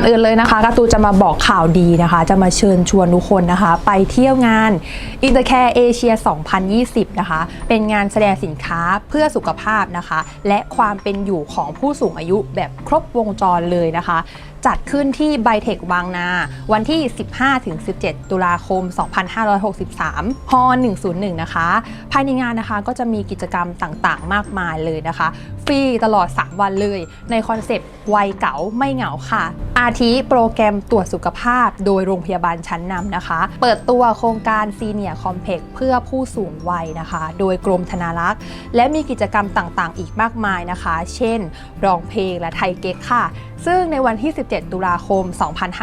อนอื่นเลยนะคะการ์ตูจะมาบอกข่าวดีนะคะ จะมาเชิญชวนทุกคนนะคะ ไปเที่ยวงาน Intercare Asia 2020 นะคะ เป็นงานแสดงสินค้าเพื่อสุขภาพนะคะ และความเป็นอยู่ของผู้สูงอายุแบบครบวงจรเลยนะคะจัดขึ้นที่ไบเทคบางนา วันที่ 15-17 ตุลาคม 2563ฮ101 นะคะ ภายในงานนะคะก็จะมีกิจกรรมต่างๆ มากมายเลยนะคะ ฟรีตลอด 3 วันเลย ในคอนเซปต์วัยเก๋าไม่เหงาค่ะ อาทิโปรแกรมตรวจสุขภาพโดยโรงพยาบาลชั้นนำนะคะ เปิดตัวโครงการซีเนียคอมเพล็กเพื่อผู้สูงวัยนะคะ โดยกรมธนารักษ์ และมีกิจกรรมต่างๆ อีกมากมายนะคะ เช่น ร้องเพลงและไทยเก๊กค่ะ ซึ่งในวันที่27 ตุลาคม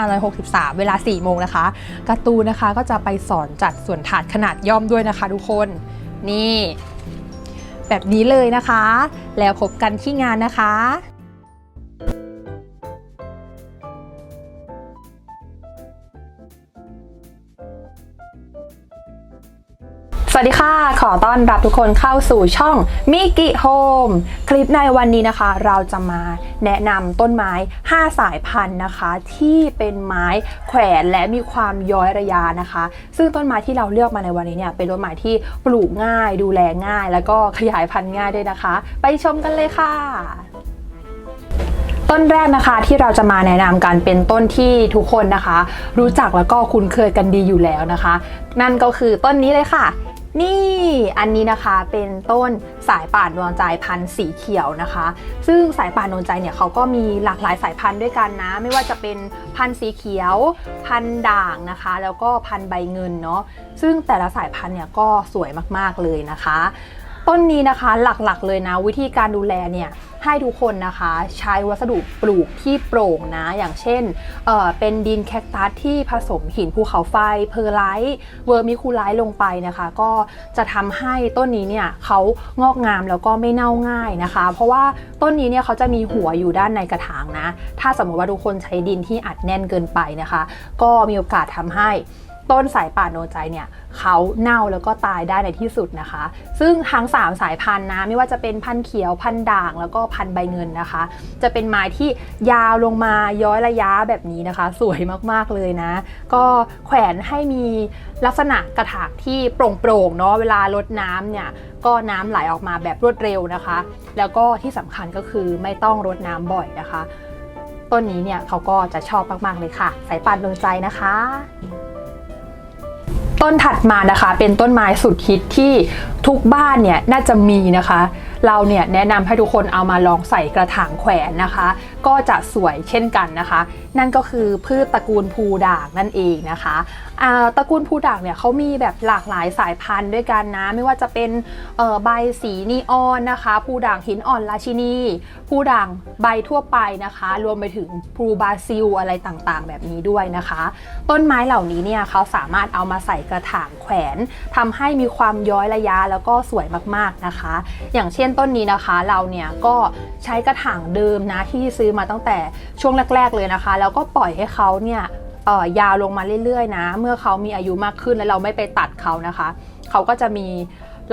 2563 เวลา 4 โมงนะคะ การ์ตูนนะคะก็จะไปสอนจัดส่วนถาดขนาดย่อมด้วยนะคะทุกคน นี่ แบบนี้เลยนะคะ แล้วพบกันที่งานนะคะ วัสดีค่ะ ขอต้อนรับทุกคนเข้าสู่ช่องมิกิโฮมคลิปในวันนี้นะคะ เราจะมาแนะนำต้นไม้ 5 สายพันธุ์นะคะ ที่เป็นไม้แขวนและมีความย้อยระยะนะคะ ซึ่งต้นไม้ที่เราเลือกมาในวันนี้เนี่ยเป็นต้นไม้ที่ปลูกง่าย ดูแลง่าย แล้วก็ขยายพันธุ์ง่ายด้วยนะคะ ไปชมกันเลยค่ะต้นแรกนะคะที่เราจะมาแนะนำกันเป็นต้นที่ทุกคนนะคะ รู้จักแล้วก็คุ้นเคยกันดีอยู่แล้วนะคะ นั่นก็คือต้นนี้เลยค่ะ นี่อันนี้นะคะเป็นต้นสายป่านดวงใจพันธุ์สีเขียวนะคะ ซึ่งสายป่านดวงใจเนี่ยเขาก็มีหลากหลายสายพันธุ์ด้วยกันนะ ไม่ว่าจะเป็นพันธุ์สีเขียว พันธุ์ด่างนะคะ แล้วก็พันธุ์ใบเงินเนาะซึ่งแต่ละสายพันธุ์เนี่ยก็สวยมากๆเลยนะคะ ต้นนี้นะคะหลักๆ เลยนะ วิธีการดูแลเนี่ยให้ทุกคนนะคะใช้วัสดุปลูกที่โปร่งนะ อย่างเช่นเเป็นดินแคคตัสที่ผสมหินภูเขาไฟ เพอร์ไลท์เวอร์มิคูไลท์ลงไปนะคะ ก็จะทำให้ต้นนี้เนี่ยเขางอกงามแล้วก็ไม่เน่าง่ายนะคะ เพราะว่าต้นนี้เนี่ยเขาจะมีหัวอยู่ด้านในกระถางนะ ถ้าสมมติว่าทุกคนใช้ดินที่อัดแน่นเกินไปนะคะ ก็มีโอกาสทำให้ ต้นสายป่านโนใจเนี่ยเขาเน่าแล้วก็ตายได้ในที่สุดนะคะ ซึ่งทั้ง 3 สายพันธุ์นะไม่ว่าจะเป็นพันธุ์เขียวพันธุ์ด่างแล้วก็พันธุ์ใบเงินนะคะ จะเป็นไม้ที่ยาวลงมาย้อยระยะแบบนี้นะคะ สวยมากๆเลยนะ ก็แขวนให้มีลักษณะกระถางที่โปร่งๆเนาะเวลารดน้ำเนี่ยก็น้ำไหลออกมาแบบรวดเร็วนะคะ แล้วก็ที่สำคัญก็คือไม่ต้องรดน้ำบ่อยนะคะ ต้นนี้เนี่ยเขาก็จะชอบมากๆเลยค่ะ สายป่านดวงใจนะคะ ต้นถัดมานะคะ เป็นต้นไม้สุดฮิตที่ทุกบ้านเนี่ยน่าจะมีนะคะเราเนี่ยแนะนำให้ทุกคนเอามาลองใส่กระถางแขวนนะคะ ก็จะสวยเช่นกันนะคะ นั่นก็คือพืชตระกูลภูด่างนั่นเองนะคะตระกูลภูด่างเนี่ยเขามีแบบหลากหลายสายพันธุ์ด้วยกันนะ ไม่ว่าจะเป็นใบสีนีออนนะคะภูด่างหินอ่อนราชินีภูด่างใบทั่วไปนะคะ รวมไปถึงภูบาซิลอะไรต่างๆ แบบนี้ด้วยนะคะ ต้นไม้เหล่านี้เนี่ยเขาสามารถเอามาใส่กระถางแขวนทำให้มีความย้อยระยะแล้วก็สวยมากๆนะคะ อย่างเช่นต้นนี้นะคะ เราเนี่ยก็ใช้กระถางเดิมนะที่ซื้อมาตั้งแต่ช่วงแรก ๆ เลยนะคะ แล้วก็ปล่อยให้เขาเนี่ยยาวลงมาเรื่อยๆนะ เมื่อเขามีอายุมากขึ้นแล้วเราไม่ไปตัดเขานะคะ เขาก็จะมี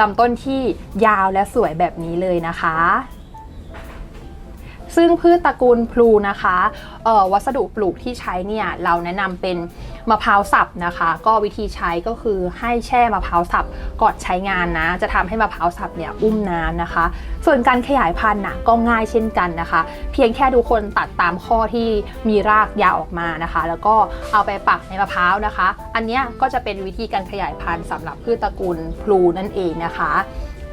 ลำต้นที่ยาวและสวยแบบนี้เลยนะคะ ซึ่งพืชตระกูลพลูนะคะวัสดุปลูกที่ใช้เนี่ยเราแนะนำเป็นมะพร้าวสับนะคะ ก็วิธีใช้ก็คือให้แช่มะพร้าวสับก่อนใช้งานนะ จะทำให้มะพร้าวสับเนี่ยอุ้มน้ำนะคะ ส่วนการขยายพันธุ์นะก็ง่ายเช่นกันนะคะ เพียงแค่ทุกคนตัดตามข้อที่มีรากยาวออกมานะคะ แล้วก็เอาไปปักในมะพร้าวนะคะ อันเนี้ยก็จะเป็นวิธีการขยายพันธุ์สำหรับพืชตระกูลพลูนั่นเองนะคะ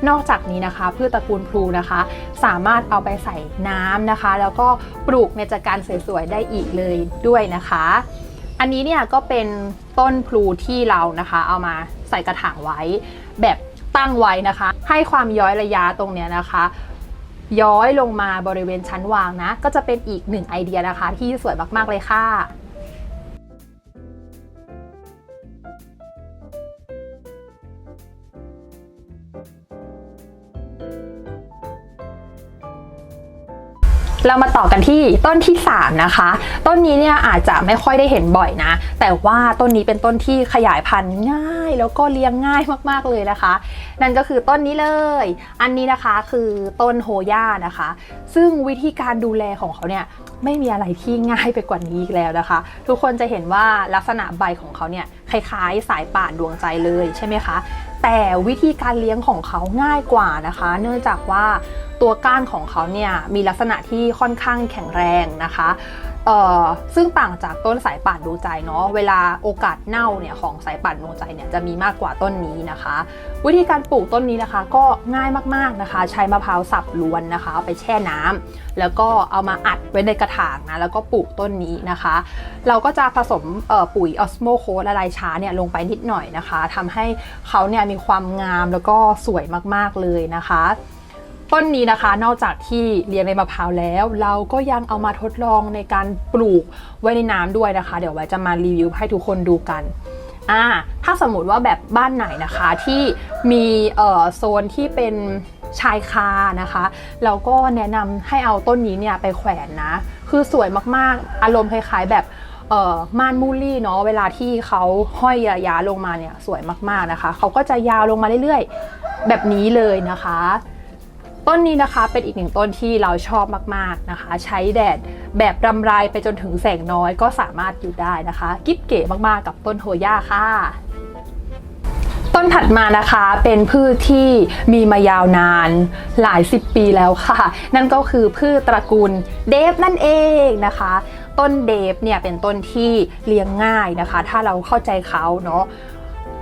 นอกจากนี้นะคะพืชตระกูลพลูนะคะ สามารถเอาไปใส่น้ำนะคะ แล้วก็ปลูกในจัดการสวยๆได้อีกเลยด้วยนะคะ อันนี้เนี่ยก็เป็นต้นพลูที่เรานะคะ เอามาใส่กระถางไว้แบบตั้งไว้นะคะ ให้ความย้อยระยะตรงเนี้ยนะคะ ย้อยลงมาบริเวณชั้นวางนะ ก็จะเป็นอีกหนึ่งไอเดียนะคะ ที่สวยมากๆเลยค่ะ เรามาต่อกันที่ต้นที่ 3 นะคะ ต้นนี้เนี่ยอาจจะไม่ค่อยได้เห็นบ่อยนะ แต่ว่าต้นนี้เป็นต้นที่ขยายพันธุ์ง่ายแล้วก็เลี้ยงง่ายมากๆเลยนะคะ นั่นก็คือต้นนี้เลย อันนี้นะคะคือต้นโฮย่านะคะ ซึ่งวิธีการดูแลของเขาเนี่ยไม่มีอะไรที่ง่ายไปกว่านี้อีกแล้วนะคะ ทุกคนจะเห็นว่าลักษณะใบของเขาเนี่ย คล้ายๆ สายป่านดวงใจเลยใช่ไหมคะ แต่วิธีการเลี้ยงของเขาง่ายกว่านะคะ เนื่องจากว่าตัวก้านของเขาเนี่ยมีลักษณะที่ค่อนข้างแข็งแรงนะคะ เอ่อซึ่งต่างจากต้นสายป่านดวงใจเนาะเวลาโอกาสเน่าเนี่ยของสายป่านดวงใจเนี่ยจะมีมากกว่าต้นนี้นะคะ วิธีการปลูกต้นนี้นะคะก็ง่ายมากๆนะคะ ใช้มะพร้าวสับล้วนนะคะไปแช่น้ำแล้วก็เอามาอัดไว้ในกระถางนะแล้วก็ปลูกต้นนี้นะคะ เราก็จะผสมปุ๋ยออสโมโคละลายช้าเนี่ยลงไปนิดหน่อยนะคะทำให้เขาเนี่ยมีความงามแล้วก็สวยมากๆเลยนะคะ ต้นนี้นะคะ นอกจากที่เลี้ยงในมะพร้าวแล้ว เราก็ยังเอามาทดลองในการปลูกไว้ในน้ำด้วยนะคะ เดี๋ยวไว้จะมารีวิวให้ทุกคนดูกันอ่าถ้าสมมติว่าแบบบ้านไหนนะคะที่มีเอ่อโซนที่เป็นชายคานะคะเราก็แนะนำให้เอาต้นนี้เนี่ยไปแขวนนะ คือสวยมากๆ อารมณ์คล้ายๆแบบเอ่อม่านมูลลี่เนาะเวลาที่เขาห้อยระยะลงมาเนี่ยสวยมากๆนะคะ เขาก็จะยาวลงมาเรื่อยๆ แบบนี้เลยนะคะ ต้นนี้นะคะเป็นอีกหนึ่งต้นที่เราชอบมากๆนะคะ ใช้แดดแบบรำไรไปจนถึงแสงน้อยก็สามารถอยู่ได้นะคะ กิ๊บเก๋มากๆกับต้นโฮย่าค่ะต้นถัดมานะคะเป็นพืชที่มีมายาวนานหลายสิบปีแล้วค่ะ นั่นก็คือพืชตระกูลเดฟนั่นเองนะคะ ต้นเดฟเนี่ยเป็นต้นที่เลี้ยงง่ายนะคะ ถ้าเราเข้าใจเขาเนาะ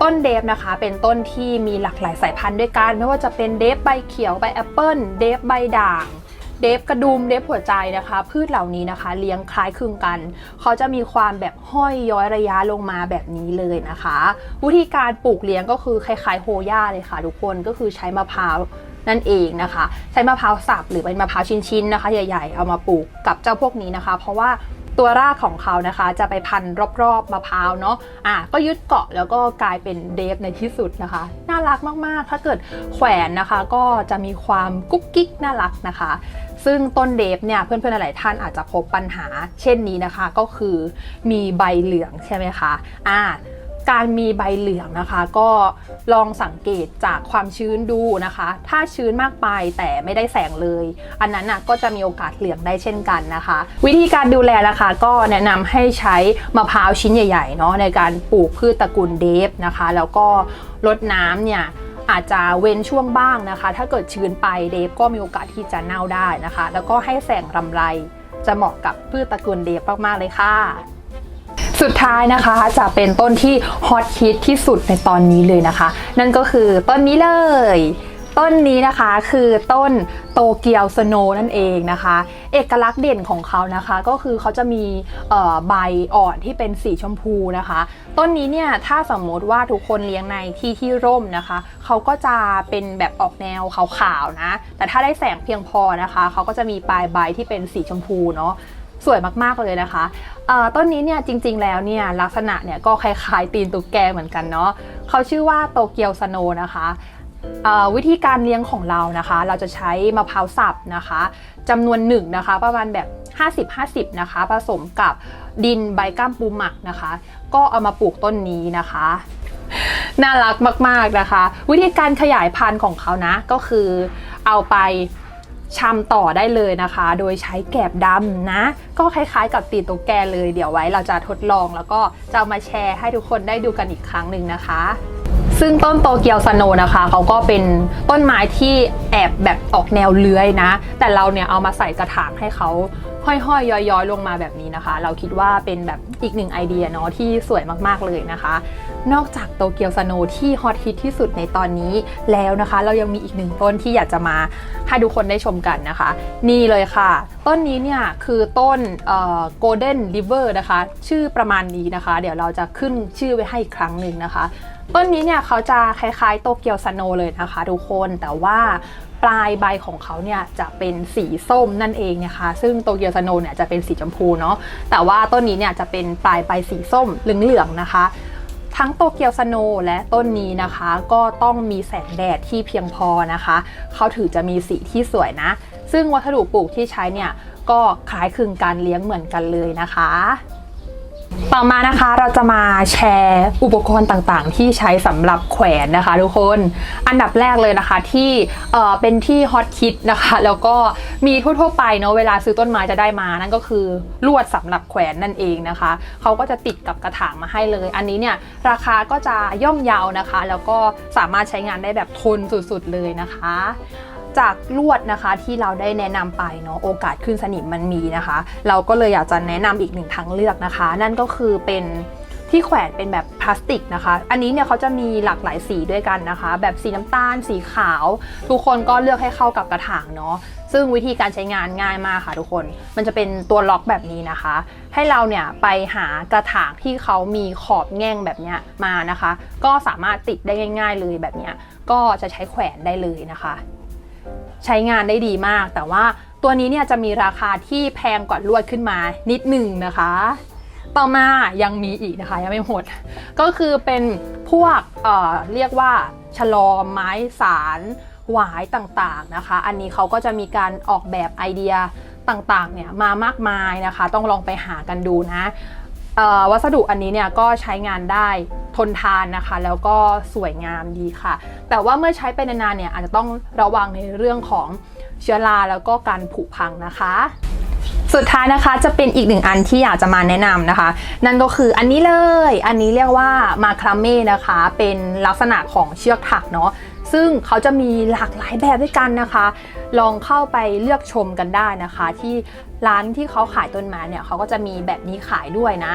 ต้นเดฟนะคะ เป็นต้นที่มีหลากหลายสายพันธุ์ด้วยกัน ไม่ว่าจะเป็นเดฟใบเขียวใบแอปเปิลเดฟใบด่างเดฟกระดุมเดฟหัวใจนะคะ พืชเหล่านี้นะคะ เลี้ยงคล้ายคลึงกัน เขาจะมีความแบบห้อยย้อยระยะลงมาแบบนี้เลยนะคะ วิธีการปลูกเลี้ยงก็คือคล้ายๆโฮย่าเลยค่ะ ทุกคนก็คือใช้มะพร้าวนั่นเองนะคะ ใช้มะพร้าวสับหรือเป็นมะพร้าวชิ้นๆนะคะ ใหญ่ๆเอามาปลูกกับเจ้าพวกนี้นะคะ เพราะว่า ตัวรากของเขานะคะ จะไปพันรอบๆมะพร้าวเนาะอะก็ยึดเกาะแล้วก็กลายเป็นเดฟในที่สุดนะคะ น่ารักมากๆ ถ้าเกิดแขวนนะคะก็จะมีความกุ๊กกิ๊กน่ารักนะคะ ซึ่งต้นเดฟเนี่ยเพื่อนๆหลายท่านอาจจะพบปัญหา เช่นนี้นะคะก็คือมีใบเหลืองใช่ไหมคะอ่า การมีใบเหลืองนะคะ ก็ลองสังเกตจากความชื้นดูนะคะ ถ้าชื้นมากไปแต่ไม่ได้แสงเลย อันนั้นนะก็จะมีโอกาสเหลืองได้เช่นกันนะคะ วิธีการดูแลนะคะก็แนะนำให้ใช้มะพร้าวชิ้นใหญ่ๆเนาะในการปลูกพืชตระกูลเดฟนะคะ แล้วก็รดน้ำเนี่ยอาจจะเว้นช่วงบ้างนะคะ ถ้าเกิดชื้นไปเดฟก็มีโอกาสที่จะเน่าได้นะคะ แล้วก็ให้แสงรำไรจะเหมาะกับพืชตระกูลเดฟมากๆเลยค่ะ สุดท้ายนะคะจะเป็นต้นที่ฮอตฮิตที่สุดในตอนนี้เลยนะคะ นั่นก็คือต้นนี้เลย ต้นนี้นะคะคือต้นโตเกียวสโนนั่นเองนะคะ เอกลักษณ์เด่นของเขานะคะ ก็คือเขาจะมีใบอ่อนที่เป็นสีชมพูนะคะ ต้นนี้เนี่ยถ้าสมมติว่าทุกคนเลี้ยงในที่ที่ร่มนะคะ เขาก็จะเป็นแบบออกแนวขาวๆนะ แต่ถ้าได้แสงเพียงพอนะคะ เขาก็จะมีปลายใบที่เป็นสีชมพูเนาะ สวยมากๆเลยนะคะต้นนี้เนี่ยจริงๆแล้วเนี่ยลักษณะเนี่ยก็คล้ายๆตีนตุ๊กแกเหมือนกันเนาะเขาชื่อว่าโตเกียวสโนนะคะวิธีการเลี้ยงของเรานะคะ เราจะใช้มะพร้าวสับนะคะจำนวนหนึ่งนะคะ ประมาณแบบ 50-50 นะคะ ผสมกับดินใบก้ามปูหมักนะคะ ก็เอามาปลูกต้นนี้นะคะ น่ารักมากๆนะคะ วิธีการขยายพันธุ์ของเขานะก็คือเอาไป ชำต่อได้เลยนะคะ โดยใช้แกบดำนะ ก็คล้ายๆกับตีโตุ๊กแกเลย เดี๋ยวไว้เราจะทดลองแล้วก็จะามาแชร์ให้ทุกคนได้ดูกันอีกครั้งหนึ่งนะคะซึ่งต้นโตเกียวสโนนะคะเขาก็เป็นต้นไม้ที่แอบแบบออกแนวเลื้อยนะ แต่เราเนี่ยเอามาใส่กระถางให้เขา ห้อยๆ ย้อยๆ ลงมาแบบนี้นะคะ เราคิดว่าเป็นแบบอีกหนึ่งไอเดียเนาะที่สวยมากๆเลยนะคะ นอกจากโตเกียวสโนว์ที่ฮอตฮิตที่สุดในตอนนี้แล้วนะคะ เรายังมีอีกหนึ่งต้นที่อยากจะมาให้ทุกคนได้ชมกันนะคะ นี่เลยค่ะ ต้นนี้เนี่ยคือต้นโกลเด้นริเวอร์นะคะ ชื่อประมาณนี้นะคะ เดี๋ยวเราจะขึ้นชื่อไว้ให้อีกครั้งหนึ่งนะคะต้นนี้เนี่ยเขาจะคล้ายๆโตเกียวสโนว์เลยนะคะทุกคนแต่ว่า ปลายใบของเขาเนี่ยจะเป็นสีส้มนั่นเองนะคะ ซึ่งโตเกียวสโนเนี่ยจะเป็นสีชมพูเนาะแต่ว่าต้นนี้เนี่ยจะเป็นปลายใบสีส้มเหลืองๆนะคะทั้งโตเกียวสโนและต้นนี้นะคะก็ต้องมีแสงแดดที่เพียงพอนะคะ เขาถือจะมีสีที่สวยนะ ซึ่งวัสดุปลูกที่ใช้เนี่ยก็คล้ายคลึงการเลี้ยงเหมือนกันเลยนะคะ ต่อมานะคะเราจะมาแชร์อุปกรณ์ต่างๆ ที่ใช้สำหรับแขวนนะคะทุกคนอันดับแรกเลยนะคะที่เอ่อเป็นที่ฮอตคิดนะคะแล้วก็มีทั่วๆไปเนาะเวลาซื้อต้นไม้จะได้มานั่นก็คือลวดสำหรับแขวนนั่นเองนะคะเขาก็จะติดกับกระถางมาให้เลย อันนี้เนี่ยราคาก็จะย่อมเยาวนะคะ แล้วก็สามารถใช้งานได้แบบทนสุดๆเลยนะคะ จากลวดนะคะที่เราได้แนะนำไปเนาะโอกาสขึ้นสนิมมันมีนะคะ เราก็เลยอยากจะแนะนำอีกหนึ่งทางเลือกนะคะ นั่นก็คือเป็นที่แขวนเป็นแบบพลาสติกนะคะ อันนี้เนี่ยเขาจะมีหลากหลายสีด้วยกันนะคะ แบบสีน้ำตาล สีขาว ทุกคนก็เลือกให้เข้ากับกระถางเนาะ ซึ่งวิธีการใช้งานง่ายมากค่ะทุกคน มันจะเป็นตัวล็อกแบบนี้นะคะ ให้เราเนี่ยไปหากระถางที่เขามีขอบแง่งแบบเนี้ยมานะคะ ก็สามารถติดได้ง่าย ๆ เลยแบบเนี้ยก็จะใช้แขวนได้เลยนะคะ ใช้งานได้ดีมาก แต่ว่าตัวนี้เนี่ยจะมีราคาที่แพงกว่าลวดขึ้นมานิดหนึ่งนะคะ ต่อมายังมีอีกนะคะยังไม่หมด ก็คือเป็นพวกเเรียกว่าชะลอมไม้สารหวายต่างๆนะคะ อันนี้เขาก็จะมีการออกแบบไอเดียต่างๆเนี่ยมามากมายนะคะ ต้องลองไปหากันดูนะวัสดุอันนี้เนี่ยก็ใช้งานได้ นทานนะคะ แล้วก็สวยงามดีค่ะ แต่ว่าเมื่อใช้ไปนานๆเนี่ยอาจจะต้องระวังในเรื่องของเชื้อราแล้วก็การผุพังนะคะสุดท้ายนะคะจะเป็นอีกหนึ่งอันที่อยากจะมาแนะนำนะคะ นั่นก็คืออันนี้เลย อันนี้เรียกว่ามาคราเม่นะคะ เป็นลักษณะของเชือกถักเนาะซึ่งเขาจะมีหลากหลายแบบด้วยกันนะคะ ลองเข้าไปเลือกชมกันได้นะคะ ที่ร้านที่เขาขายต้นไม้เนี่ยเขาก็จะมีแบบนี้ขายด้วยนะ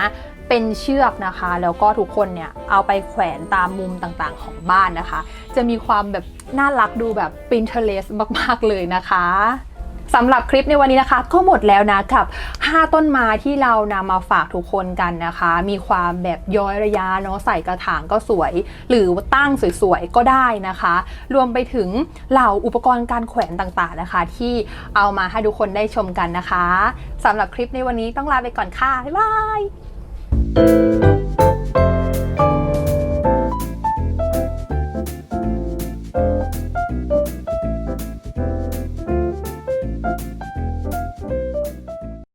เป็นเชือกนะคะ แล้วก็ทุกคนเนี่ยเอาไปแขวนตามมุมต่างๆของบ้านนะคะ จะมีความแบบน่ารักดูแบบ Pinterest มากๆเลยนะคะสำหรับคลิปในวันนี้นะคะ ก็หมดแล้วนะกับ 5 ต้นไม้ที่เรานำมาฝากทุกคนกันนะคะ มีความแบบย้อยระยะเนาะใส่กระถางก็สวย หรือตั้งสวยๆก็ได้นะคะ รวมไปถึงเหล่าอุปกรณ์การแขวนต่างๆนะคะ ที่เอามาให้ทุกคนได้ชมกันนะคะสำหรับคลิปในวันนี้ต้องลาไปก่อนค่ะ บ๊ายบาย Thank you.